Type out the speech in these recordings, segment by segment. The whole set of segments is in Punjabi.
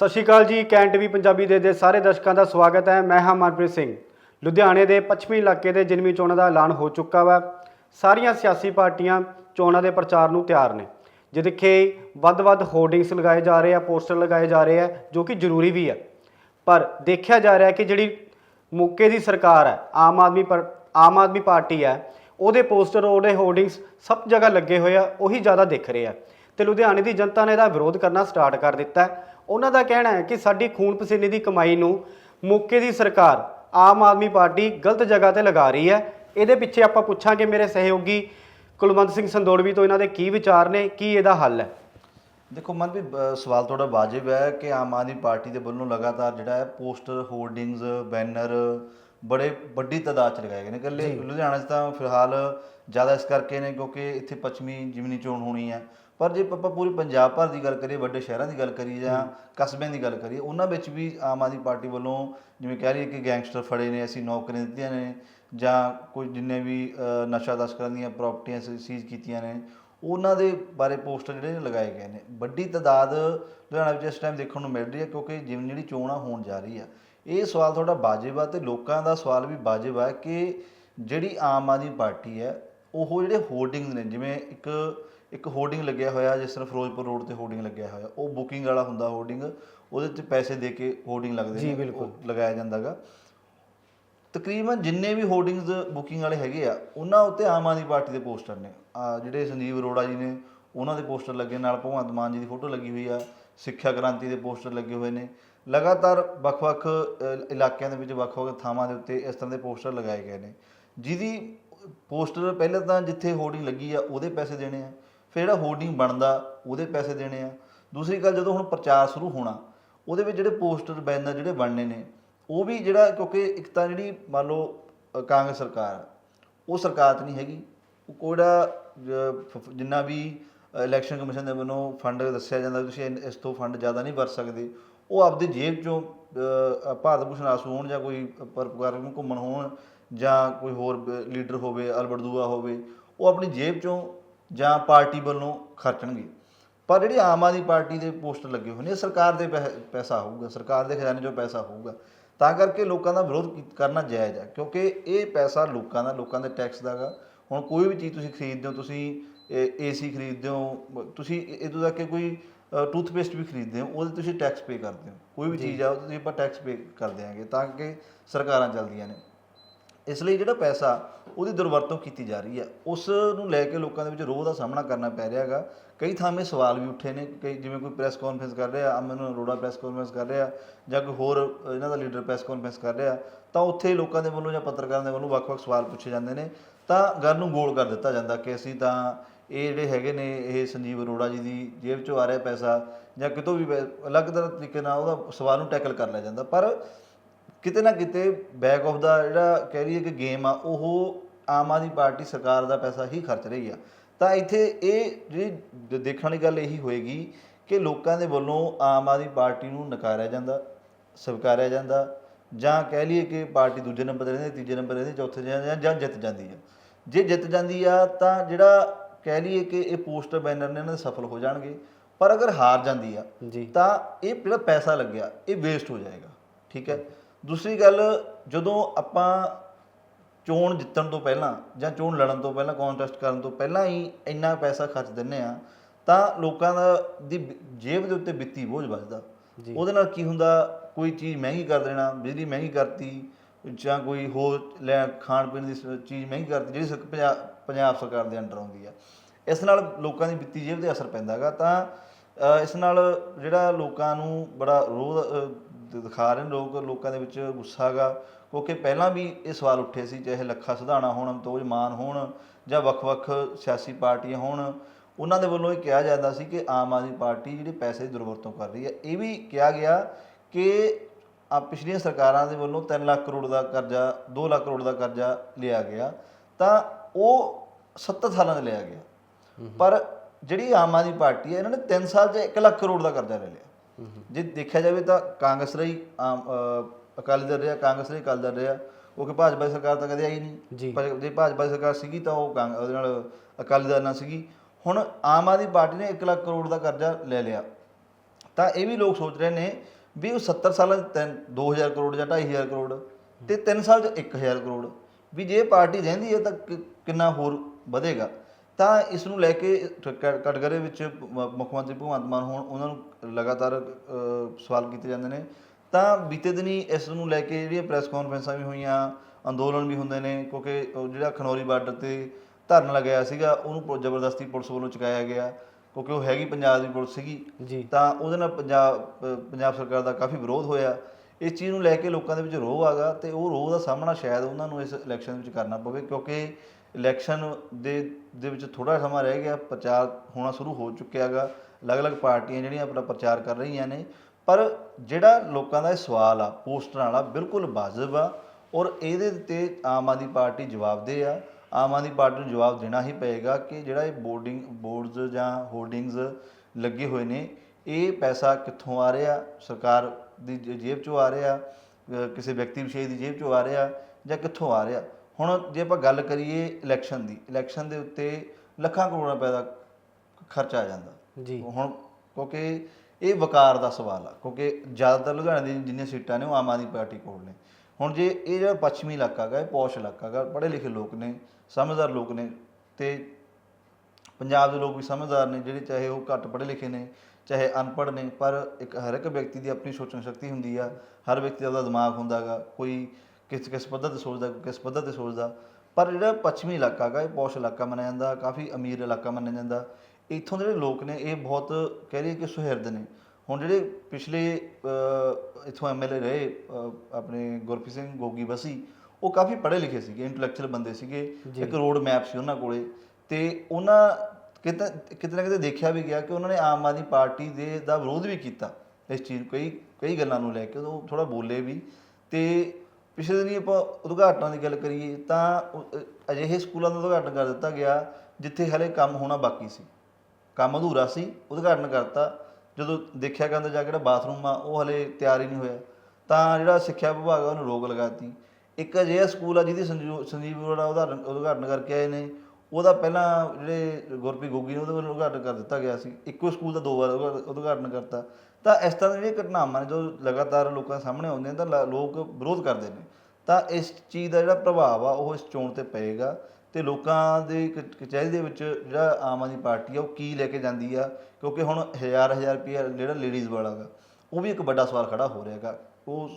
ਸਤਿ ਸ਼੍ਰੀ ਅਕਾਲ ਜੀ ਕੈਂਟ ਵੀ ਪੰਜਾਬੀ ਦੇ ਦੇ ਸਾਰੇ ਦਰਸ਼ਕਾਂ ਦਾ ਸਵਾਗਤ ਹੈ। ਮੈਂ ਹਾਂ ਮਨਪ੍ਰੀਤ ਸਿੰਘ। ਲੁਧਿਆਣੇ ਦੇ ਪੱਛਮੀ ਇਲਾਕੇ ਦੇ ਜਿਨਮੀ ਚੋਣਾਂ ਦਾ ਐਲਾਨ ਹੋ ਚੁੱਕਾ ਵਾ। ਸਾਰੀਆਂ ਸਿਆਸੀ ਪਾਰਟੀਆਂ ਚੋਣਾਂ ਦੇ ਪ੍ਰਚਾਰ ਨੂੰ ਤਿਆਰ ਨੇ। ਜਿੱਥੇ ਵੱਧ-ਵੱਧ ਹੋਰਡਿੰਗਸ ਲਗਾਏ ਜਾ ਰਹੇ ਆ, ਪੋਸਟਰ ਲਗਾਏ ਜਾ ਰਹੇ ਆ, ਜੋ ਕਿ ਜ਼ਰੂਰੀ ਵੀ ਹੈ ਪਰ ਦੇਖਿਆ ਜਾ ਰਿਹਾ ਕਿ ਜਿਹੜੀ ਮੌਕੇ ਦੀ ਸਰਕਾਰ ਹੈ, ਆਮ ਆਦਮੀ ਪਰ ਆਮ ਆਦਮੀ ਪਾਰਟੀ ਹੈ, ਉਹਦੇ ਪੋਸਟਰ, ਉਹਦੇ ਹੋਰਡਿੰਗਸ ਸਭ ਜਗ੍ਹਾ ਲੱਗੇ ਹੋਏ ਆ, ਉਹੀ ਜ਼ਿਆਦਾ ਦਿਖ ਰਹੇ ਆ। ਤੇ ਲੁਧਿਆਣੇ ਦੀ ਜਨਤਾ ਨੇ ਇਹਦਾ ਵਿਰੋਧ ਕਰਨਾ ਸਟਾਰਟ ਕਰ ਦਿੱਤਾ ਹੈ। ਉਹਨਾਂ ਦਾ ਕਹਿਣਾ ਹੈ ਕਿ ਸਾਡੀ ਖੂਨ ਪਸੀਨੇ ਦੀ ਕਮਾਈ ਨੂੰ ਮੌਕੇ ਦੀ ਸਰਕਾਰ ਆਮ ਆਦਮੀ ਪਾਰਟੀ ਗਲਤ ਜਗ੍ਹਾ ਤੇ ਲਗਾ ਰਹੀ ਹੈ। ਇਹਦੇ ਪਿੱਛੇ ਆਪਾਂ ਪੁੱਛਾਂਗੇ ਮੇਰੇ ਸਹਿਯੋਗੀ ਕੁਲਵੰਤ ਸਿੰਘ ਸੰਦੋੜਵੀ ਤੋਂ ਇਹਨਾਂ ਦੇ ਕੀ ਵਿਚਾਰ ਨੇ, ਕੀ ਇਹਦਾ ਹੱਲ ਹੈ? ਦੇਖੋ ਮਨ ਵੀ ਸਵਾਲ ਤੁਹਾਡਾ ਵਾਜਿਬ ਹੈ ਕਿ ਆਮ ਆਦਮੀ ਪਾਰਟੀ ਦੇ ਵੱਲੋਂ ਲਗਾਤਾਰ ਜਿਹੜਾ ਹੈ ਪੋਸਟਰ ਹੋਰਡਿੰਗਸ ਬੈਨਰ ਬੜੇ ਵੱਡੀ ਤਾਦਾਦ ਚ ਲਗਾਏ ਗਏ ਨੇ। ਇਕੱਲੇ ਲੁਧਿਆਣਾ 'ਚ ਤਾਂ ਫਿਲਹਾਲ ਜ਼ਿਆਦਾ ਇਸ ਕਰਕੇ ਨੇ ਕਿਉਂਕਿ ਇੱਥੇ ਪੱਛਮੀ ਜਿਮਨੀ ਚੋਣ ਹੋਣੀ ਹੈ। ਪਰ ਜੇ ਆਪਾਂ ਪੂਰੀ ਪੰਜਾਬ ਭਰ ਦੀ ਗੱਲ ਕਰੀਏ ਵੱਡੇ ਸ਼ਹਿਰਾਂ ਦੀ ਗੱਲ ਕਰੀਏ ਜਾਂ ਕਸਬਿਆਂ ਦੀ ਗੱਲ ਕਰੀਏ ਉਹਨਾਂ ਵਿੱਚ ਵੀ ਆਮ ਆਦਮੀ ਪਾਰਟੀ ਵੱਲੋਂ ਜਿਵੇਂ ਕਹਿ ਰਹੀ ਹੈ ਕਿ ਗੈਂਗਸਟਰ ਫੜੇ ਨੇ ਅਸੀਂ ਨੌਕਰੀਆਂ ਦਿੱਤੀਆਂ ਨੇ ਜਾਂ ਕੋਈ ਜਿੰਨੇ ਵੀ ਨਸ਼ਾ ਤਸਕਰਾਂ ਦੀਆਂ ਪ੍ਰਾਪਰਟੀਆਂ ਸੀਜ਼ ਕੀਤੀਆਂ ਨੇ ਉਹਨਾਂ ਦੇ ਬਾਰੇ ਪੋਸਟਰ ਜਿਹੜੇ ਨੇ ਲਗਾਏ ਗਏ ਨੇ। ਵੱਡੀ ਤਾਦਾਦ ਲੁਧਿਆਣਾ ਵਿੱਚ ਇਸ ਟਾਈਮ ਦੇਖਣ ਨੂੰ ਮਿਲ ਰਹੀ ਹੈ ਕਿਉਂਕਿ ਜਿਵੇਂ ਜਿਹੜੀ ਚੋਣ ਹੋਣ ਜਾ ਰਹੀ ਆ ਇਹ ਸਵਾਲ ਤੁਹਾਡਾ ਵਾਜਿਬ ਆ ਤੇ ਲੋਕਾਂ ਦਾ ਸਵਾਲ ਵੀ ਵਾਜਿਬ ਆ ਕਿ ਜਿਹੜੀ ਆਮ ਆਦਮੀ ਪਾਰਟੀ ਹੈ ਉਹ ਜਿਹੜੇ ਹੋਰਡਿੰਗਸ ਨੇ ਜਿਵੇਂ ਇੱਕ ਇੱਕ ਹੋਰਡਿੰਗ ਲੱਗਿਆ ਹੋਇਆ ਜਿਸ ਤਰ੍ਹਾਂ ਫਿਰੋਜ਼ਪੁਰ ਰੋਡ ਤੇ ਹੋਰਡਿੰਗ ਲੱਗਿਆ ਹੋਇਆ ਉਹ ਬੁਕਿੰਗ ਵਾਲਾ ਹੁੰਦਾ ਹੋਰਡਿੰਗ ਉਹਦੇ 'ਚ ਪੈਸੇ ਦੇ ਕੇ ਹੋਰਡਿੰਗ ਲੱਗਦੇ ਨੇ ਬਿਲਕੁਲ। ਉਹ ਲਗਾਇਆ ਜਾਂਦਾਗਾ ਤਕਰੀਬਨ ਜਿੰਨੇ ਵੀ ਹੋਰਡਿੰਗਸ ਬੁਕਿੰਗ ਵਾਲੇ ਹੈਗੇ ਆ ਉਹਨਾਂ ਉੱਤੇ ਆਮ ਆਦਮੀ ਪਾਰਟੀ ਦੇ ਪੋਸਟਰ ਨੇ। ਆ ਜਿਹੜੇ ਸੰਜੀਵ ਅਰੋੜਾ ਜੀ ਨੇ ਉਹਨਾਂ ਦੇ ਪੋਸਟਰ ਲੱਗੇ ਨਾਲ ਭਗਵੰਤ ਮਾਨ ਜੀ ਦੀ ਫੋਟੋ ਲੱਗੀ ਹੋਈ ਆ ਸਿੱਖਿਆ ਕ੍ਰਾਂਤੀ ਦੇ ਪੋਸਟਰ ਲੱਗੇ ਹੋਏ ਨੇ। ਲਗਾਤਾਰ ਵੱਖ-ਵੱਖ ਇਲਾਕਿਆਂ ਦੇ ਵਿੱਚ ਵੱਖ-ਵੱਖ ਥਾਵਾਂ ਦੇ ਉੱਤੇ ਇਸ ਤਰ੍ਹਾਂ ਦੇ ਪੋਸਟਰ ਲਗਾਏ ਗਏ ਨੇ। ਜਿਹਦੀ ਪੋਸਟਰ ਪਹਿਲਾਂ ਤਾਂ ਜਿੱਥੇ ਹੋਰਡਿੰਗ ਲੱਗੀ ਆ, ਉਹਦੇ ਪੈਸੇ ਦੇਣੇ ਆ। ਫਿਰ ਜਿਹੜਾ ਹੋਰਡਿੰਗ ਬਣਦਾ, ਉਹਦੇ ਪੈਸੇ ਦੇਣੇ ਆ। ਦੂਸਰੀ ਗੱਲ, ਜਦੋਂ ਹੁਣ ਪ੍ਰਚਾਰ ਸ਼ੁਰੂ ਹੋਣਾ, ਉਹਦੇ ਵਿੱਚ ਜਿਹੜੇ ਪੋਸਟਰ, ਬੈਨਰ ਜਿਹੜੇ ਬਣਨੇ ਨੇ, ਉਹ ਵੀ ਜਿਹੜਾ, ਕਿਉਂਕਿ ਇੱਕ ਤਾਂ ਜਿਹੜੀ ਮੰਨ ਲਓ ਕਾਂਗਰਸ ਸਰਕਾਰ ਉਹ ਸਰਕਾਰ 'ਚ ਨਹੀਂ ਹੈਗੀ। ਉਹ ਕੋੜਾ ਜਿੰਨਾ ਵੀ ਇਲੈਕਸ਼ਨ ਕਮਿਸ਼ਨ ਦੇ ਵੱਲੋਂ ਫੰਡ ਦੱਸਿਆ ਜਾਂਦਾ, ਤੁਸੀਂ ਇਨ- ਇਸ ਤੋਂ ਫੰਡ ਜ਼ਿਆਦਾ ਨਹੀਂ ਵਰਤ ਸਕਦੇ। ਉਹ ਆਪਦੀ ਜੇਬ ਚੋਂ ਭਾਰਤ ਭੂਸ਼ਣ ਆਸੂ ਹੋਣ ਜਾਂ ਕੋਈ ਪਰਪਕਾਰ ਨੂੰ ਘੁੰਮਣ ਹੋਣ ਜਾਂ ਕੋਈ ਹੋਰ ਲੀਡਰ ਹੋਵੇ, ਅਲਬਰਟ ਦੂਆ ਹੋਵੇ, ਉਹ ਆਪਣੀ ਜੇਬ ਚੋਂ ਜਾਂ ਪਾਰਟੀ ਵੱਲੋਂ ਖਰਚਣਗੇ। ਪਰ ਜਿਹੜੀ ਆਮ ਆਦਮੀ ਪਾਰਟੀ ਦੇ ਪੋਸਟਰ ਲੱਗੇ ਹੋਏ ਨੇ ਸਰਕਾਰ ਦੇ ਪੈਹ- ਪੈਸਾ ਹੋਊਗਾ, ਸਰਕਾਰ ਦੇ ਖਜ਼ਾਨੇ 'ਚੋਂ ਪੈਸਾ ਹੋਊਗਾ। ਤਾਂ ਕਰਕੇ ਲੋਕਾਂ ਦਾ ਵਿਰੋਧ ਕਰਨਾ ਜਾਇਜ਼ ਹੈ ਕਿਉਂਕਿ ਇਹ ਪੈਸਾ ਲੋਕਾਂ ਦਾ, ਲੋਕਾਂ ਦੇ ਟੈਕਸ ਦਾ ਗਾ ਹੁਣ ਕੋਈ ਵੀ ਚੀਜ਼ ਤੁਸੀਂ ਖਰੀਦਦੇ ਹੋ, ਤੁਸੀਂ ਏਸੀ ਖਰੀਦਦੇ ਹੋ, ਤੁਸੀਂ ਇਹ ਤੋਂ ਤੱਕ ਕਿ ਕੋਈ ਟੂਥਪੇਸਟ ਵੀ ਖਰੀਦਦੇ ਹੋ ਉਹਦੇ ਤੁਸੀਂ ਟੈਕਸ ਪੇ ਕਰਦੇ ਹੋ। ਕੋਈ ਵੀ ਚੀਜ਼ ਆ ਉਹਦੇ ਤੁਸੀਂ ਆਪਾਂ ਟੈਕਸ ਪੇ ਕਰ ਦਿਆਂਗੇ ਤਾਂ ਕਿ ਸਰਕਾਰਾਂ ਚੱਲਦੀਆਂ ਨੇ। ਇਸ ਲਈ ਜਿਹੜਾ ਪੈਸਾ ਉਹਦੀ ਦੁਰਵਰਤੋਂ ਕੀਤੀ ਜਾ ਰਹੀ ਹੈ ਉਸ ਨੂੰ ਲੈ ਕੇ ਲੋਕਾਂ ਦੇ ਵਿੱਚ ਰੋਹ ਦਾ ਸਾਹਮਣਾ ਕਰਨਾ ਪੈ ਰਿਹਾ ਹੈਗਾ। ਕਈ ਥਾਵੇਂ ਸਵਾਲ ਵੀ ਉੱਠੇ ਨੇ ਕਈ ਜਿਵੇਂ ਕੋਈ ਪ੍ਰੈਸ ਕਾਨਫਰੰਸ ਕਰ ਰਿਹਾ ਅਮਨ ਅਰੋੜਾ ਪ੍ਰੈਸ ਕਾਨਫਰੰਸ ਕਰ ਰਿਹਾ ਜਾਂ ਕੋਈ ਹੋਰ ਇਹਨਾਂ ਦਾ ਲੀਡਰ ਪ੍ਰੈਸ ਕਾਨਫਰੰਸ ਕਰ ਰਿਹਾ ਤਾਂ ਉੱਥੇ ਲੋਕਾਂ ਦੇ ਵੱਲੋਂ ਜਾਂ ਪੱਤਰਕਾਰਾਂ ਦੇ ਵੱਲੋਂ ਵੱਖ-ਵੱਖ ਸਵਾਲ ਪੁੱਛੇ ਜਾਂਦੇ ਨੇ। ਤਾਂ ਗੱਲ ਨੂੰ ਗੋਲ ਕਰ ਦਿੱਤਾ ਜਾਂਦਾ ਕਿ ਅਸੀਂ ਤਾਂ ਇਹ ਜਿਹੜੇ ਹੈਗੇ ਨੇ ਇਹ ਸੰਜੀਵ ਅਰੋੜਾ ਜੀ ਦੀ ਜੇਬ 'ਚੋਂ ਆ ਰਿਹਾ ਪੈਸਾ ਜਾਂ ਕਿਤੋਂ ਵੀ ਪੈ- ਅਲੱਗ ਤਰ੍ਹਾਂ ਤਰੀਕੇ ਨਾਲ ਉਹਦਾ ਸਵਾਲ ਨੂੰ ਟੈਕਲ ਕਰ ਲਿਆ ਜਾਂਦਾ। ਪਰ ਕਿਤੇ ਨਾ ਕਿਤੇ ਬੈਕ ਆਫ ਦਾ ਜਿਹੜਾ ਕਹਿ ਲਈਏ ਕਿ ਗੇਮ ਆ, ਉਹ ਆਮ ਆਦਮੀ ਪਾਰਟੀ ਸਰਕਾਰ ਦਾ ਪੈਸਾ ਹੀ ਖਰਚ ਰਹੀ ਆ। ਤਾਂ ਇੱਥੇ ਇਹ ਜਿਹੜੀ ਦ- ਦੇਖਣ ਵਾਲੀ ਗੱਲ ਇਹੀ ਹੋਏਗੀ ਕਿ ਲੋਕਾਂ ਦੇ ਵੱਲੋਂ ਆਮ ਆਦਮੀ ਪਾਰਟੀ ਨੂੰ ਨਕਾਰਿਆ ਜਾਂਦਾ, ਸਵੀਕਾਰਿਆ ਜਾਂਦਾ ਜਾਂ ਕਹਿ ਲਈਏ ਕਿ ਪਾਰਟੀ ਦੂਜੇ ਨੰਬਰ ਤੇ ਰਹਿੰਦੀ, ਤੀਜੇ ਨੰਬਰ ਤੇ ਰਹਿੰਦੀ, ਚੌਥੇ ਜਾਂ ਜਾਂ ਜਿੱਤ ਜਾਂਦੀ ਆ। ਜੇ ਜਿੱਤ ਜਾਂਦੀ ਆ ਤਾਂ ਜਿਹੜਾ ਕਹਿ ਲਈਏ ਕਿ ਇਹ ਪੋਸਟਰ ਬੈਨਰ ਨੇ ਇਹਨਾਂ ਦੇ ਸਫਲ ਹੋ ਜਾਣਗੇ ਪਰ ਅਗਰ ਹਾਰ ਜਾਂਦੀ ਆ ਜੀ। ਤਾਂ ਇਹ ਜਿਹੜਾ ਪੈਸਾ ਲੱਗਿਆ ਇਹ ਵੇਸਟ ਹੋ ਜਾਏਗਾ ਠੀਕ ਹੈ? ਦੂਸਰੀ ਗੱਲ ਜਦੋਂ ਆਪਾਂ ਚੋਣ ਜਿੱਤਣ ਤੋਂ ਪਹਿਲਾਂ ਜਾਂ ਚੋਣ ਲੜਨ ਤੋਂ ਪਹਿਲਾਂ ਕੰਟੈਸਟ ਕਰਨ ਤੋਂ ਪਹਿਲਾਂ ਹੀ ਇੰਨਾ ਪੈਸਾ ਖਰਚ ਦਿੰਨੇ ਆ ਤਾਂ ਲੋਕਾਂ ਦਾ ਦੀ ਜੇਬ ਦੇ ਉੱਤੇ ਵਿੱਤੀ ਬੋਝ ਵੱਜਦਾ। ਉਹਦੇ ਨਾਲ ਕੀ ਹੁੰਦਾ ਕੋਈ ਚੀਜ਼ ਮਹਿੰਗੀ ਕਰ ਦੇਣਾ ਬਿਜਲੀ ਮਹਿੰਗੀ ਕਰਤੀ ਜਾਂ ਕੋਈ ਹੋਰ ਲੈ ਖਾਣ ਪੀਣ ਦੀ ਚੀਜ਼ ਮਹਿੰਗੀ ਕਰਤੀ ਜਿਹੜੀ ਸਰ- ਪੰਜਾ- ਪੰਜਾਬ ਸਰਕਾਰ ਦੇ ਅੰਡਰ ਆਉਂਦੀ ਆ। ਇਸ ਨਾਲ ਲੋਕਾਂ ਦੀ ਵਿੱਤੀ ਜੇਬ ਤੇ ਅਸਰ ਪੈਂਦਾ ਹੈਗਾ। ਤਾਂ ਇਸ ਨਾਲ ਜਿਹੜਾ ਲੋਕਾਂ ਨੂੰ ਬੜਾ ਰੋਹ ਦਿਖਾ ਰਹੇ ਨੇ ਲੋਕ, ਲੋਕਾਂ ਦੇ ਵਿੱਚ ਗੁੱਸਾ ਹੈਗਾ। ਕਿਉਂਕਿ ਪਹਿਲਾਂ ਵੀ ਇਹ ਸਵਾਲ ਉੱਠੇ ਸੀ, ਚਾਹੇ ਲੱਖਾ ਸਿਧਾਣਾ ਹੋਣ, ਅਮਤੋਜ ਮਾਨ ਹੋਣ, ਜਾਂ ਵੱਖ-ਵੱਖ ਸਿਆਸੀ ਪਾਰਟੀਆਂ ਹੋਣ, ਉਹਨਾਂ ਦੇ ਵੱਲੋਂ ਇਹ ਕਿਹਾ ਜਾਂਦਾ ਸੀ ਕਿ ਆਮ ਆਦਮੀ ਪਾਰਟੀ ਜਿਹੜੀ ਪੈਸੇ ਦੀ ਦੁਰਵਰਤੋਂ ਕਰ ਰਹੀ ਹੈ। ਇਹ ਵੀ ਕਿਹਾ ਗਿਆ ਕਿ ਆ ਪਿਛਲੀਆਂ ਸਰਕਾਰਾਂ ਦੇ ਵੱਲੋਂ 3 ਲੱਖ ਕਰੋੜ ਦਾ ਕਰਜ਼ਾ 2 ਲੱਖ ਕਰੋੜ ਦਾ ਕਰਜ਼ਾ ਲਿਆ ਗਿਆ। ਤਾਂ ਉਹ 70 ਸਾਲਾਂ 'ਚ ਲਿਆ ਗਿਆ। ਪਰ ਜਿਹੜੀ ਆਮ ਆਦਮੀ ਪਾਰਟੀ ਹੈ ਇਹਨਾਂ ਨੇ 3 ਸਾਲ 'ਚ 1 ਲੱਖ ਕਰੋੜ ਦਾ ਕਰਜ਼ਾ ਲੈ ਲਿਆ। ਜੇ ਦੇਖਿਆ ਜਾਵੇ ਤਾਂ ਕਾਂਗਰਸ ਰਹੀ ਆਮ ਅਕਾਲੀ ਦਲ ਰਿਹਾ ਕਾਂਗਰਸ ਰਹੀ ਅਕਾਲੀ ਦਲ ਰਿਹਾ। ਉਹ ਕਿ ਭਾਜਪਾ ਦੀ ਸਰਕਾਰ ਤਾਂ ਕਦੇ ਆਈ ਨਹੀਂ। ਪਰ ਜੇ ਭਾਜਪਾ ਦੀ ਸਰਕਾਰ ਸੀਗੀ ਤਾਂ ਉਹ ਉਹਦੇ ਨਾਲ ਅਕਾਲੀ ਦਲ ਨਾਲ ਸੀਗੀ। ਹੁਣ ਆਮ ਆਦਮੀ ਪਾਰਟੀ ਨੇ 1 ਲੱਖ ਕਰੋੜ ਦਾ ਕਰਜ਼ਾ ਲੈ ਲਿਆ। ਤਾਂ ਇਹ ਵੀ ਲੋਕ ਸੋਚ ਰਹੇ ਨੇ ਵੀ ਉਹ 70 ਸਾਲਾਂ 'ਚ ਤਿੰਨ- 2000 ਕਰੋੜ ਜਾਂ 2500 ਕਰੋੜ ਤੇ 3 ਸਾਲ 'ਚ 1000 ਕਰੋੜ। ਵੀ ਜੇ ਪਾਰਟੀ ਰਹਿੰਦੀ ਹੈ ਤਾਂ ਕਿ- ਕਿੰਨਾ ਹੋਰ ਵਧੇਗਾ। ਤਾਂ ਇਸ ਨੂੰ ਲੈ ਕੇ ਕ- ਕਟਗਰੇ ਵਿੱਚ ਮ- ਮੁੱਖ ਮੰਤਰੀ ਭਗਵੰਤ ਮਾਨ ਹੋਣ ਉਹਨਾਂ ਨੂੰ ਲਗਾਤਾਰ ਅ, ਸਵਾਲ ਕੀਤੇ ਜਾਂਦੇ ਨੇ। ਤਾਂ ਬੀਤੇ ਦਿਨੀ ਇਸ ਨੂੰ ਲੈ ਕੇ ਜਿਹੜੀਆਂ ਪ੍ਰੈਸ ਕਾਨਫਰੰਸਾਂ ਵੀ ਹੋਈਆਂ ਅੰਦੋਲਨ ਵੀ ਹੁੰਦੇ ਨੇ ਕਿਉਂਕਿ ਉਹ ਜਿਹੜਾ ਖਨੌਰੀ ਬਾਰਡਰ ਤੇ ਧਰਨਾ ਲਗਾਇਆ ਸੀਗਾ ਉਹਨੂੰ ਪੁ- ਜ਼ਬਰਦਸਤੀ ਪੁਲਿਸ ਵੱਲੋਂ ਚੁਕਾਇਆ ਗਿਆ ਕਿਉਂਕਿ ਉਹ ਹੈਗੀ ਪੰਜਾਬ ਦੀ ਪੁਲਿਸ ਸੀਗੀ। ਜੀ। ਤਾਂ ਉਹਦੇ ਨਾਲ ਪੰਜਾਬ ਅ, ਪੰਜਾਬ ਸਰਕਾਰ ਦਾ ਕਾਫੀ ਵਿਰੋਧ ਹੋਇਆ। ਇਸ ਚੀਜ਼ ਨੂੰ ਲੈ ਕੇ ਲੋਕਾਂ ਦੇ ਵਿੱਚ ਰੋਹ ਆਗਾ ਤੇ ਉਹ ਰੋਹ ਦਾ ਸਾਹਮਣਾ ਸ਼ਾਇਦ ਉਹਨਾਂ ਨੂੰ ਇਸ ਇਲੈਕਸ਼ਨ ਵਿੱਚ ਕਰਨਾ ਪਵੇ, ਕਿਉਂਕਿ ਇਲੈਕਸ਼ਨ ਦੇ ਦੇ ਵਿੱਚ ਥੋੜਾ ਸਮਾਂ ਰਹਿ ਗਿਆ, ਪ੍ਰਚਾਰ ਹੋਣਾ ਸ਼ੁਰੂ ਹੋ ਚੁੱਕਿਆ ਹੈਗਾ ਅਲੱਗ-ਅਲੱਗ ਪਾਰਟੀਆਂ ਜਿਹੜੀਆਂ ਆਪਣਾ ਪ੍ਰਚਾਰ ਕਰ ਰਹੀਆਂ ਨੇ, ਪਰ ਜਿਹੜਾ ਲੋਕਾਂ ਦਾ ਇਹ ਸਵਾਲ ਆ, ਪੋਸਟਰਾਂ ਵਾਲਾ ਬਿਲਕੁਲ ਵਾਜਬ ਆ ਔਰ ਇਹਦੇ ਤੇ ਆਮ ਆਦਮੀ ਪਾਰਟੀ ਜਵਾਬਦੇਹ ਆ, ਆਮ ਆਦਮੀ ਪਾਰਟੀ ਨੂੰ ਜਵਾਬ ਦੇਣਾ ਹੀ ਪਏਗਾ ਕਿ ਜਿਹੜਾ ਇਹ ਬੋਰਡਿੰਗ ਬੋਰਡਸ ਜਾਂ ਹੋਰਡਿੰਗਸ ਲੱਗੇ ਹੋਏ ਨੇ, ਇਹ ਪੈਸਾ ਕਿੱਥੋਂ ਆ ਰਿਹਾ, ਸਰਕਾਰ ਦੀ ਜੇਬ ਚੋਂ ਆ ਰਿਹਾ ਕਿਸੇ ਵਿਅਕਤੀ ਵਿਸ਼ੇਸ਼ ਦੀ ਜੇਬ ਚੋਂ ਆ ਰਿਹਾ ਜਾਂ ਕਿੱਥੋਂ ਆ ਰਿਹਾ। ਹੁਣ ਜੇ ਆਪਾਂ ਗੱਲ ਕਰੀਏ ਇਲੈਕਸ਼ਨ ਦੀ ਇਲੈਕਸ਼ਨ ਦੇ ਉੱਤੇ ਲੱਖਾਂ ਕਰੋੜਾਂ ਰੁਪਏ ਦਾ ਖਰਚ ਆ ਜਾਂਦਾ। ਜੀ। ਹੁਣ ਕਿਉਂਕਿ ਇਹ ਵਕਾਰ ਦਾ ਸਵਾਲ ਆ ਕਿਉਂਕਿ ਜ਼ਿਆਦਾਤਰ ਲੁਧਿਆਣੇ ਦੀ ਜਿੰਨੀਆਂ ਸੀਟਾਂ ਨੇ ਉਹ ਆਮ ਆਦਮੀ ਪਾਰਟੀ ਕੋਲ ਨੇ। ਹੁਣ ਜੇ ਇਹ ਜਿਹੜਾ ਪੱਛਮੀ ਇਲਾਕਾ ਗਾ ਇਹ ਪੌਸ਼ ਇਲਾਕਾ ਗਾ ਪੜ੍ਹੇ ਲਿਖੇ ਲੋਕ ਨੇ ਸਮਝਦਾਰ ਲੋਕ ਨੇ ਤੇ ਪੰਜਾਬ ਦੇ ਲੋਕ ਵੀ ਸਮਝਦਾਰ ਨੇ ਜਿਹੜੇ ਚਾਹੇ ਉਹ ਘੱਟ ਪੜ੍ਹੇ ਲਿਖੇ ਨੇ ਚਾਹੇ ਅਨਪੜ੍ਹ ਨੇ ਪਰ ਇੱਕ ਹਰ ਇੱਕ ਵਿਅਕਤੀ ਦੀ ਆਪਣੀ ਸੋਚਣ ਸ਼ਕਤੀ ਹੁੰਦੀ ਆ। ਹਰ ਵਿਅਕਤੀ ਦਾ ਆਪਦਾ ਦਿਮਾਗ ਹੁੰਦਾਗਾ ਕੋਈ ਕਿਸ ਕਿਸ ਪੱਧਰ ਤੇ ਸੋਚਦਾ ਕੋਈ ਕਿਸ ਪੱਧਰ ਤੇ ਸੋਚਦਾ। ਪਰ ਜਿਹੜਾ ਪੱਛਮੀ ਇਲਾਕਾ ਗਾ ਇਹ ਪੌਸ਼ ਇਲਾਕਾ ਮੰਨਿਆ ਜਾਂਦਾ ਕਾਫੀ ਅਮੀਰ ਇਲਾਕਾ ਮੰਨਿਆ ਜਾਂਦਾ। ਇੱਥੋਂ ਦੇ ਜਿਹੜੇ ਲੋਕ ਨੇ ਇਹ ਬਹੁਤ ਕਹਿ ਲਈਏ ਕਿ ਸੁਹਿਰਦ ਨੇ। ਹੁਣ ਜਿਹੜੇ ਪਿਛਲੇ ਇੱਥੋਂ ਐਮਐਲਏ ਰਹੇ ਅ, ਆਪਣੇ ਗੁਰਪ੍ਰੀਤ ਸਿੰਘ ਗੋਗੀ ਬਸੀ ਉਹ ਕਾਫੀ ਪੜ੍ਹੇ ਲਿਖੇ ਸੀਗੇ ਇੰਟੈਲੈਕਚੁਅਲ ਬੰਦੇ ਸੀਗੇ। ਇੱਕ ਰੋਡ ਮੈਪ ਸੀ ਉਹਨਾਂ ਕੋਲੇ। ਤੇ ਉਹਨਾਂ ਕਿਤੇ ਕਿਤੇ ਨਾ ਕਿਤੇ ਦੇਖਿਆ ਵੀ ਗਿਆ ਕਿ ਉਹਨਾਂ ਨੇ ਆਮ ਆਦਮੀ ਪਾਰਟੀ ਦੇ ਦਾ ਵਿਰੋਧ ਵੀ ਕੀਤਾ ਇਸ ਚੀਜ਼ ਕਈ ਕਈ ਗੱਲਾਂ ਨੂੰ ਲੈ ਕੇ ਉਹ ਥੋੜਾ ਬੋਲੇ ਵੀ। ਤੇ ਪਿਛਲੇ ਦਿਨੀ ਆਪਾਂ ਉਦਘਾਟਨਾਂ ਦੀ ਗੱਲ ਕਰੀਏ ਤਾਂ ਉਹ, ਅਜਿਹੇ ਸਕੂਲਾਂ ਦਾ ਉਦਘਾਟਨ ਕਰ ਦਿੱਤਾ ਗਿਆ ਜਿੱਥੇ ਹਲੇ ਕੰਮ ਹੋਣਾ ਬਾਕੀ ਸੀ। ਕੰਮ ਅਧੂਰਾ ਸੀ ਉਦਘਾਟਨ ਕਰਤਾ। ਜਦੋਂ ਦੇਖਿਆ ਗਿਆ ਅੰਦਰ ਜਾ ਜਿਹੜਾ ਬਾਥਰੂਮ ਆ ਉਹ ਹਲੇ ਤਿਆਰ ਹੀ ਨਹੀਂ ਹੋਇਆ। ਤਾਂ ਜਿਹੜਾ ਸਿੱਖਿਆ ਵਿਭਾਗ ਆ ਉਹਨੂੰ ਰੋਕ ਲਗਾਤੀ ਇੱਕ ਅਜਿਹਾ ਸਕੂਲ ਆ ਜਿਹਦੀ ਸੰਜੀਵ ਸੰਜੀਵ ਅਰੋੜਾ ਉਦਾਹਰਨ ਉਦਘਾਟਨ ਕਰਕੇ ਆਏ ਨੇ। ਉਹਦਾ ਪਹਿਲਾਂ ਜਿਹੜੇ ਗੁਰਪ੍ਰੀਤ ਗੋਗੀ ਨੇ ਉਹਦੇ ਵੱਲੋਂ ਉਦਘਾਟਨ ਕਰ ਦਿੱਤਾ ਗਿਆ ਸੀ। ਇੱਕੋ ਸਕੂਲ ਦਾ ਦੋ ਵਾਰ ਉਦਘਾ- ਉਦਘਾਟਨ ਕਰਤਾ। ਤਾਂ ਇਸ ਤਰ੍ਹਾਂ ਦੀਆਂ ਜਿਹੜੀਆਂ ਘਟਨਾਵਾਂ ਨੇ, ਜੋ ਲਗਾਤਾਰ ਲੋਕਾਂ ਦੇ ਸਾਹਮਣੇ ਆਉਂਦੀਆਂ ਤਾਂ ਲ- ਲੋਕ ਵਿਰੋਧ ਕਰਦੇ ਨੇ। ਤਾਂ ਇਸ ਚੀਜ਼ ਦਾ ਜਿਹੜਾ ਪ੍ਰਭਾਵ ਆ, ਉਹ ਇਸ ਚੋਣ ਤੇ ਪਏਗਾ ਤੇ ਲੋਕਾਂ ਦੇ ਕ- ਕਚਹਿਰੀ ਦੇ ਵਿੱਚ ਜਿਹੜਾ ਆਮ ਆਦਮੀ ਪਾਰਟੀ ਆ, ਉਹ ਕੀ ਲੈ ਕੇ ਜਾਂਦੀ ਆ, ਕਿਉਂਕਿ ਹੁਣ ਹਜ਼ਾਰ ਹਜ਼ਾਰ ਰੁਪਇਆ ਜਿਹੜਾ ਲੇਡੀਜ਼ ਵਾਲਾ ਗਾ, ਉਹ ਵੀ ਇੱਕ ਵੱਡਾ ਸਵਾਲ ਖੜਾ ਹੋ ਰਿਹਾ ਹੈਗਾ ਉਹ,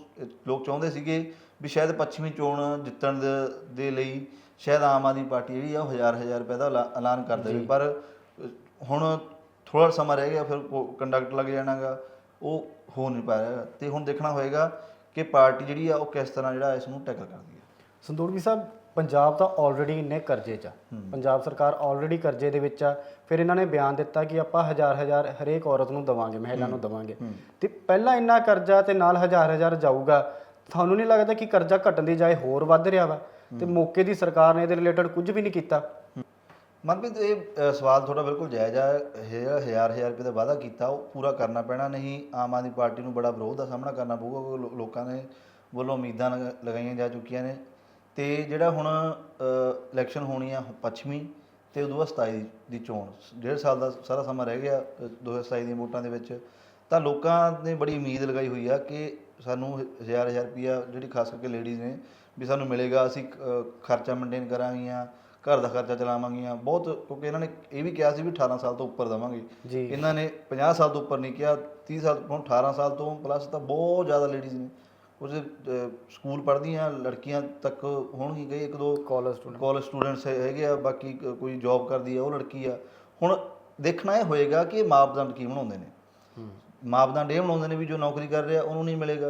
ਲੋਕ ਚਾਹੁੰਦੇ ਸੀਗੇ ਵੀ ਸ਼ਾਇਦ ਪੱਛਮੀ ਚੋਣ ਜਿੱਤਣ ਦੇ ਦੇ ਲਈ ਸ਼ਾਇਦ ਆਮ ਆਦਮੀ ਪਾਰਟੀ ਜਿਹੜੀ ਆ ਹਜ਼ਾਰ ਹਜ਼ਾਰ ਰੁਪਏ ਦਾ ਐਲਾ- ਐਲਾਨ ਕਰ ਦੇਵੇ ਪਰ ਹੁਣ ਥੋੜਾ ਸਮਾਂ ਰਹਿ ਗਿਆ ਫਿਰ ਕੰਡਕਟ ਲੱਗ ਜਾਣਾਗਾ ਉਹ ਹੋ ਨਹੀਂ ਪਾ ਰਿਹਾ। ਤੇ ਹੁਣ ਦੇਖਣਾ ਹੋਏਗਾ ਕਿ ਪਾਰਟੀ ਜਿਹੜੀ ਆ ਉਹ ਕਿਸ ਤਰ੍ਹਾਂ ਜਿਹੜਾ ਇਸ ਨੂੰ ਟੈਕਲ ਕਰਦੀ ਹੈ ਸੰਦੂੜਵੀ ਸਾਹਿਬ ਪੰਜਾਬ ਤਾਂ ਆਲਰੇਡੀ ਇੰਨੇ ਕਰਜ਼ੇ 'ਚ ਆ। ਪੰਜਾਬ ਸਰਕਾਰ ਆਲਰੇਡੀ ਕਰਜ਼ੇ ਦੇ ਵਿੱਚ ਆ। ਫਿਰ ਇਹਨਾਂ ਨੇ ਬਿਆਨ ਦਿੱਤਾ ਕਿ ਆਪਾਂ ਹਜ਼ਾਰ ਹਜ਼ਾਰ ਹਰੇਕ ਔਰਤ ਨੂੰ ਦਵਾਂਗੇ ਮਹਿਲਾ ਨੂੰ ਦਵਾਂਗੇ। ਤੇ ਪਹਿਲਾਂ ਇੰਨਾ ਕਰਜ਼ਾ ਤੇ ਨਾਲ ਹਜ਼ਾਰ ਹਜ਼ਾਰ ਜਾਊਗਾ। ਤੁਹਾਨੂੰ ਨਹੀਂ ਲੱਗਦਾ ਕਿ ਕਰਜ਼ਾ ਘਟਣ ਦੀ ਜਾਏ ਹੋਰ ਵੱਧ ਰਿਹਾ ਵਾ? ਤੇ ਮੌਕੇ ਦੀ ਸਰਕਾਰ ਨੇ ਇਹਦੇ ਰਿਲੇਟਡ ਕੁਝ ਵੀ ਨਹੀਂ ਕੀਤਾ। ਮਨਪ੍ਰੀਤ ਇਹ ਅ, ਸਵਾਲ ਤੁਹਾਡਾ ਬਿਲਕੁਲ ਜਾਇਜ਼ ਆ। ਜਿਹੜਾ ਹਜ਼ਾਰ ਹਜ਼ਾਰ ਰੁਪਏ ਦਾ ਵਾਅਦਾ ਕੀਤਾ ਉਹ ਪੂਰਾ ਕਰਨਾ ਪੈਣਾ ਨਹੀਂ। ਆਮ ਆਦਮੀ ਪਾਰਟੀ ਨੂੰ ਬੜਾ ਵਿਰੋਧ ਦਾ ਸਾਹਮਣਾ ਕਰਨਾ ਪਊਗਾ ਕਿਉਂਕਿ ਲੋ- ਲੋਕਾਂ ਨੇ ਵੱਲੋਂ ਉਮੀਦਾਂ ਲਗ ਲਗਾਈਆਂ ਜਾ ਚੁੱਕੀਆਂ ਨੇ। ਤੇ ਜਿਹੜਾ ਹੁਣ ਇਲੈਕਸ਼ਨ ਹੋਣੀ ਆ ਪੱਛਮੀ ਤੇ ਉਦੋਂ ਬਾਅਦ 27 ਦੀ ਚੋਣ। ਡੇਢ ਸਾਲ ਦਾ ਸਾਰਾ ਸਮਾਂ ਰਹਿ ਗਿਆ ਅ, 2027 ਦੀਆਂ ਵੋਟਾਂ ਦੇ ਵਿੱਚ। ਤਾਂ ਲੋਕਾਂ ਨੇ ਬੜੀ ਉਮੀਦ ਲਗਾਈ ਹੋਈ ਆ ਕਿ ਸਾਨੂੰ ਹਜ਼ਾਰ ਹਜ਼ਾਰ ਰੁਪਈਆ ਜਿਹੜੀ ਖਾਸ ਕਰਕੇ ਲੇਡੀਜ਼ ਨੇ ਵੀ ਸਾਨੂੰ ਮਿਲੇਗਾ ਅਸੀਂ ਅ, ਖਰਚਾ ਮੇਨਟੇਨ ਕਰਾਂਗੀਆਂ ਘਰ ਦਾ ਖਰਚਾ ਚਲਾਵਾਂਗੀਆਂ। ਬਹੁਤ ਕਿਉਂਕਿ ਇਹਨਾਂ ਨੇ ਇਹ ਵੀ ਕਿਹਾ ਸੀ ਵੀ 18 ਸਾਲ ਤੋਂ ਉੱਪਰ ਦੇਵਾਂਗੇ। ਜੀ। ਇਹਨਾਂ ਨੇ 50 ਸਾਲ ਤੋਂ ਉੱਪਰ ਨਹੀਂ ਕਿਹਾ 30 ਸਾਲ ਹੁਣ 18 ਸਾਲ ਤੋਂ ਪਲੱਸ ਤਾਂ ਬਹੁਤ ਜ਼ਿਆਦਾ ਲੇਡੀਜ਼ ਨੇ। ਉਹਦੇ ਸਕੂਲ ਪੜ੍ਹਦੀਆਂ ਲੜਕੀਆਂ ਤੱਕ ਹੋਣਗੀ ਕਈ ਇੱਕ ਦੋ ਕਾਲਜ ਸਟੂਡੈਂਟ ਕਾਲਜ ਸਟੂਡੈਂਟਸ ਹੈਗੇ ਆ ਬਾਕੀ ਕ- ਕੋਈ ਜੌਬ ਕਰਦੀ ਆ ਉਹ ਲੜਕੀ ਆ। ਹੁਣ ਦੇਖਣਾ ਇਹ ਹੋਏਗਾ ਕਿ ਇਹ ਮਾਪਦੰਡ ਕੀ ਬਣਾਉਂਦੇ ਨੇ। ਮਾਪਦੰਡ ਇਹ ਬਣਾਉਂਦੇ ਨੇ ਵੀ ਜੋ ਨੌਕਰੀ ਕਰ ਰਿਹਾ ਉਹਨੂੰ ਨਹੀਂ ਮਿਲੇਗਾ।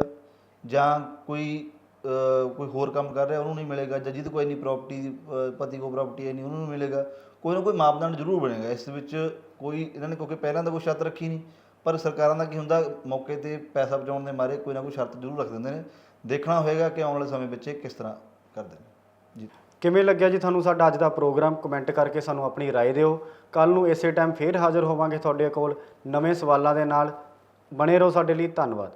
ਜਾਂ ਕੋਈ ਕੋਈ ਹੋਰ ਕੰਮ ਕਰ ਰਿਹਾ ਉਹਨੂੰ ਨਹੀਂ ਮਿਲੇਗਾ ਜਾਂ ਜਿਹਦੇ ਕੋਲ ਇੰਨੀ ਪ੍ਰਾਪਰਟੀ ਪਤੀ ਕੋ ਪ੍ਰਾਪਰਟੀ ਹੈ ਨਹੀਂ ਉਹਨੂੰ ਨਹੀਂ ਮਿਲੇਗਾ ਕੋਈ ਨਾ ਕੋਈ ਮਾਪਦੰਡ ਜ਼ਰੂਰ ਬਣੇਗਾ ਇਸ ਵਿੱਚ ਕੋਈ ਇਹਨਾਂ ਨੇ ਕਿਉਂਕਿ ਪਹਿਲਾਂ ਤਾਂ ਕੋਈ ਸ਼ਰਤ ਰੱਖੀ ਨਹੀਂ ਪਰ ਸਰਕਾਰਾਂ ਦਾ ਕੀ ਹੁੰਦਾ ਮੌਕੇ ਤੇ ਪੈਸਾ ਬਚਾਉਣ ਦੇ ਮਾਰੇ ਕੋਈ ਨਾ ਕੋਈ ਸ਼ਰਤ ਜ਼ਰੂਰ ਰੱਖ ਦਿੰਦੇ ਨੇ ਦੇਖਣਾ ਹੋਏਗਾ ਕਿ ਆਉਣ ਵਾਲੇ ਸਮੇਂ ਵਿੱਚ ਇਹ ਕਿਸ ਤਰ੍ਹਾਂ ਕਰਦੇ ਨੇ ਜੀ ਕਿਵੇਂ ਲੱਗਿਆ ਜੀ ਤੁਹਾਨੂੰ ਸਾਡਾ ਅੱਜ ਦਾ ਪ੍ਰੋਗਰਾਮ ਕਮੈਂਟ ਕਰਕੇ ਸਾਨੂੰ ਆਪਣੀ رائے ਦਿਓ ਕੱਲ ਨੂੰ ਇਸੇ ਟਾਈਮ ਫੇਰ ਹਾਜ਼ਰ ਹੋਵਾਂਗੇ ਤੁਹਾਡੇ ਕੋਲ ਨਵੇਂ ਸਵਾਲਾਂ ਦੇ ਨਾਲ ਬਣੇ ਰਹੋ ਸਾਡੇ ਲਈ ਧੰਨਵਾਦ